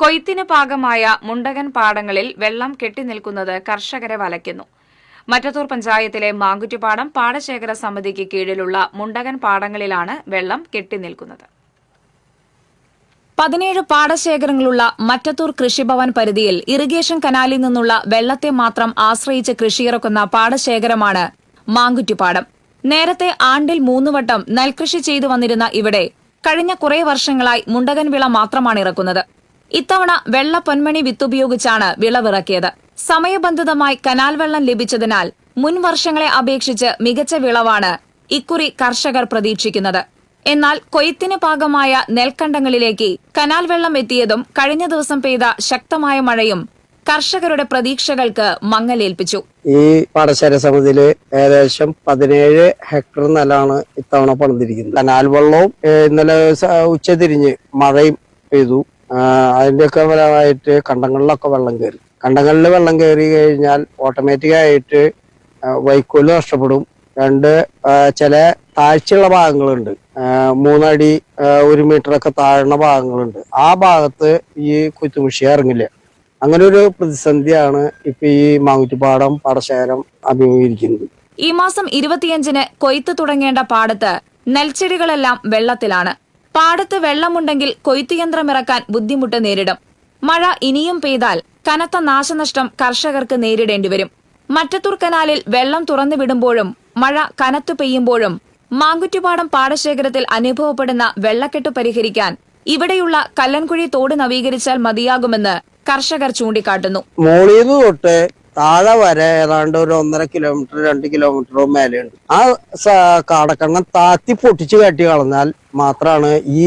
കൊയ്ത്തിന് പാകമായ മുണ്ടകൻ പാടങ്ങളിൽ വെള്ളം കെട്ടിനിൽക്കുന്നത് കർഷകരെ വലയ്ക്കുന്നു. മറ്റത്തൂർ പഞ്ചായത്തിലെ മാങ്കുറ്റിപ്പാടം പാടശേഖര സമിതിക്ക് കീഴിലുള്ള മുണ്ടകൻ പാടങ്ങളിലാണ് വെള്ളം കെട്ടിനിൽക്കുന്നത്. പതിനേഴ് പാടശേഖരങ്ങളുള്ള മറ്റത്തൂർ കൃഷിഭവൻ പരിധിയിൽ ഇറിഗേഷൻ കനാലിൽ നിന്നുള്ള വെള്ളത്തെ മാത്രം ആശ്രയിച്ച് കൃഷിയിറക്കുന്ന പാടശേഖരമാണ് മാങ്കുറ്റിപ്പാടം. നേരത്തെ ആണ്ടിൽ മൂന്നുവട്ടം നെൽകൃഷി ചെയ്തു വന്നിരുന്ന ഇവിടെ കഴിഞ്ഞ കുറേ വർഷങ്ങളായി മുണ്ടകൻ വിള മാത്രമാണ് ഇറക്കുന്നത്. ഇത്തവണ വെള്ള പൊന്മണി വിത്തുപയോഗിച്ചാണ് വിളവിറക്കിയത്. സമയബന്ധിതമായി കനാൽ വെള്ളം ലഭിച്ചതിനാൽ മുൻ വർഷങ്ങളെ അപേക്ഷിച്ച് മികച്ച വിളവാണ് ഇക്കുറി കർഷകർ പ്രതീക്ഷിക്കുന്നത്. എന്നാൽ കൊയ്ത്തിന് പാകമായ നെൽക്കണ്ടങ്ങളിലേക്ക് കനാൽ വെള്ളം എത്തിയതും കഴിഞ്ഞ ദിവസം പെയ്ത ശക്തമായ മഴയും കർഷകരുടെ പ്രതീക്ഷകൾക്ക് മങ്ങലേൽപ്പിച്ചു. ഈ പാടശേര സമിതിയിൽ ഏകദേശം പതിനേഴ് ഹെക്ടർ നിലാണ് ഇത്തവണ പണിതിരിക്കുന്നത്. കനാൽ വെള്ളവും ഇന്നലെ ഉച്ചതിരിഞ്ഞ് മഴയും പെയ്തു. ആ, അതിന്റെയൊക്കെ ഫലമായിട്ട് കണ്ടങ്ങളിലൊക്കെ വെള്ളം കയറി കണ്ടങ്ങളിൽ വെള്ളം കയറി കഴിഞ്ഞാൽ ഓട്ടോമാറ്റിക് ആയിട്ട് ആ, വൈക്കോൽ നഷ്ടപ്പെടും. രണ്ട് ചില താഴ്ചയുള്ള ഭാഗങ്ങളുണ്ട്. മൂന്നടി ഒരു മീറ്റർ ഒക്കെ താഴ്ന്ന ഭാഗങ്ങളുണ്ട്. ആ ഭാഗത്ത് ഈ കുത്തുമുഷി ഇറങ്ങില്ല. അങ്ങനെ ഒരു പ്രതിസന്ധിയാണ് ഇപ്പൊ ഈ മാങ്ങുറ്റിപ്പാടം പാടശേഖരം അഭിമുഖീകരിക്കുന്നത്. ഈ മാസം ഇരുപത്തിയഞ്ചിന് കൊയ്ത്ത് തുടങ്ങേണ്ട പാടത്ത് നെൽച്ചെടികളെല്ലാം വെള്ളത്തിലാണ്. പാടത്ത് വെള്ളമുണ്ടെങ്കിൽ കൊയ്ത്ത് യന്ത്രം ഇറക്കാൻ ബുദ്ധിമുട്ട് നേരിടും. മഴ ഇനിയും പെയ്താൽ കനത്ത നാശനഷ്ടം കർഷകർക്ക് നേരിടേണ്ടി വരും. മറ്റത്തൂർ കനാലിൽ വെള്ളം തുറന്നു വിടുമ്പോഴും മഴ കനത്തു പെയ്യുമ്പോഴും മാങ്കുറ്റിപ്പാടം പാടശേഖരത്തിൽ അനുഭവപ്പെടുന്ന വെള്ളക്കെട്ട് പരിഹരിക്കാൻ ഇവിടെയുള്ള കല്ലൻകുഴി തോട് നവീകരിച്ചാൽ മതിയാകുമെന്ന് കർഷകർ ചൂണ്ടിക്കാട്ടുന്നു. മോളീന്ന് തൊട്ട് താഴെ വരെ ഏതാണ്ട് ഒരു ഒന്നര കിലോമീറ്റർ രണ്ട് കിലോമീറ്ററോ മേലെയുണ്ട്. ആ കാടക്കണ്ണൻ കാടക്കണ്ണം താത്തി പൊട്ടിച്ച് കയറ്റി കളഞ്ഞാൽ മാത്രമാണ് ഈ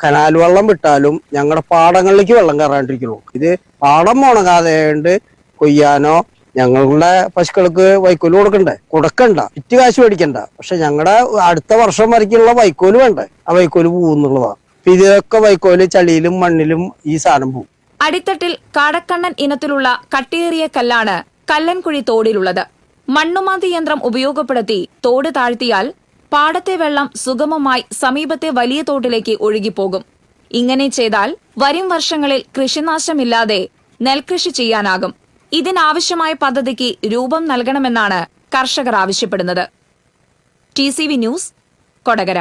കനാൽ വെള്ളം വിട്ടാലും ഞങ്ങളുടെ പാടങ്ങളിലേക്ക് വെള്ളം കയറാണ്ടിരിക്കുള്ളൂ ഇത് പാടം ഉണങ്ങാതെ കൊയ്യാനോ ഞങ്ങളുടെ പശുക്കൾക്ക് വൈക്കോൽ കൊടുക്കണ്ടേ? കൊടുക്കണ്ട. വിറ്റ് കാശ് മേടിക്കണ്ട. പക്ഷെ ഞങ്ങളുടെ അടുത്ത വർഷം വരയ്ക്കുള്ള വൈക്കോൽ വേണ്ടേ? ആ വൈക്കോൽ പോകുന്നുള്ളതാണ് അപ്പൊ ഇതൊക്കെ വൈക്കോൽ ചളിയിലും മണ്ണിലും ഈ സാധനം പോകും അടിത്തട്ടിൽ കാടക്കണ്ണൻ ഇനത്തിലുള്ള കട്ടിയേറിയ കല്ലാണ് കല്ലൻകുഴി തോടിലുള്ളത്. മണ്ണുമാന്തി യന്ത്രം ഉപയോഗപ്പെടുത്തി തോട് താഴ്ത്തിയാൽ പാടത്തെ വെള്ളം സുഗമമായി സമീപത്തെ വലിയ തോട്ടിലേക്ക് ഒഴുകിപ്പോകും. ഇങ്ങനെ ചെയ്താൽ വരും വർഷങ്ങളിൽ കൃഷിനാശമില്ലാതെ നെൽകൃഷി ചെയ്യാനാകും. ഇതിനാവശ്യമായ പദ്ധതിക്ക് രൂപം നൽകണമെന്നാണ് കർഷകർ ആവശ്യപ്പെടുന്നത്. T news Kodakara.